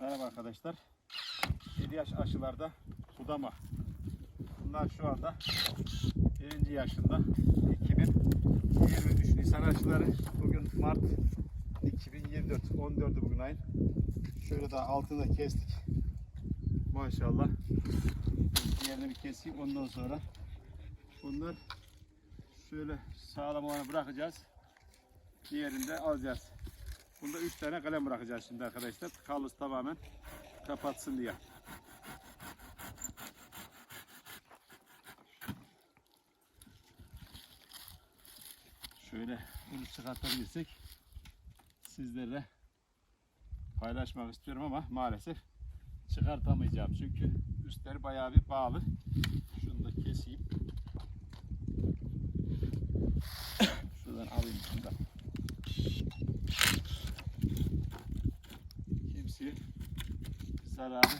Merhaba arkadaşlar. 7 yaş aşılarda budama. Bunlar şu anda birinci yaşında. 2023 Nisan aşıları. Bugün Mart 2024. 14'ü bugün ayın. Şöyle daha altını da kestik. Maşallah. Diğerini bir keseyim ondan sonra. Bunlar şöyle sağlam olanı bırakacağız. Diğerini de alacağız. Bunda 3 tane kalem bırakacağız şimdi arkadaşlar. Kalız tamamen kapatsın diye. Şöyle bunu çıkartabilirsek sizlerle paylaşmak istiyorum ama maalesef çıkartamayacağım. Çünkü üstleri bayağı bir bağlı. Şunu da keseyim. Şuradan alayım şunu da. Kimseye zararı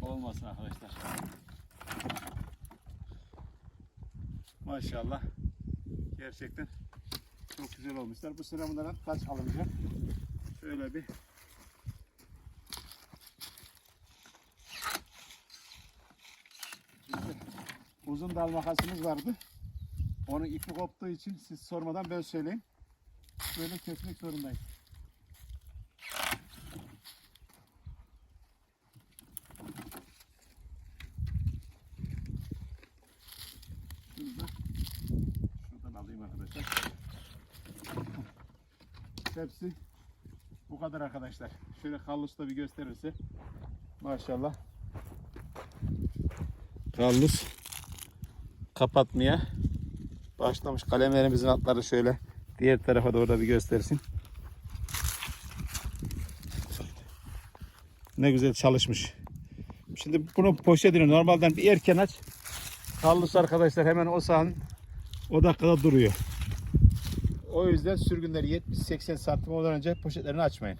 olmasın arkadaşlar. Maşallah. Gerçekten çok güzel olmuşlar. Bu sene bunlara kaç alınacak? Şöyle bir uzun dal makasımız vardı. Onun ipi koptuğu için siz sormadan ben söyleyeyim. Böyle kesmek zorundayım. Şunu da şuradan alayım arkadaşlar. Hepsi bu kadar arkadaşlar. Şöyle Kallus da bir gösterirse. Maşallah. Kallus kapatmaya başlamış. Kalemlerimizin altları şöyle diğer tarafa doğru da bir göstersin. Ne güzel çalışmış. Şimdi bunu poşetini normalden bir erken aç. Kallus arkadaşlar hemen o sahanın o dakikada duruyor. O yüzden sürgünleri 70-80 santim olmadan önce poşetlerini açmayın.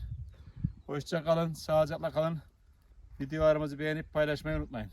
Hoşça kalın, sağlıcakla kalın. Videolarımızı beğenip paylaşmayı unutmayın.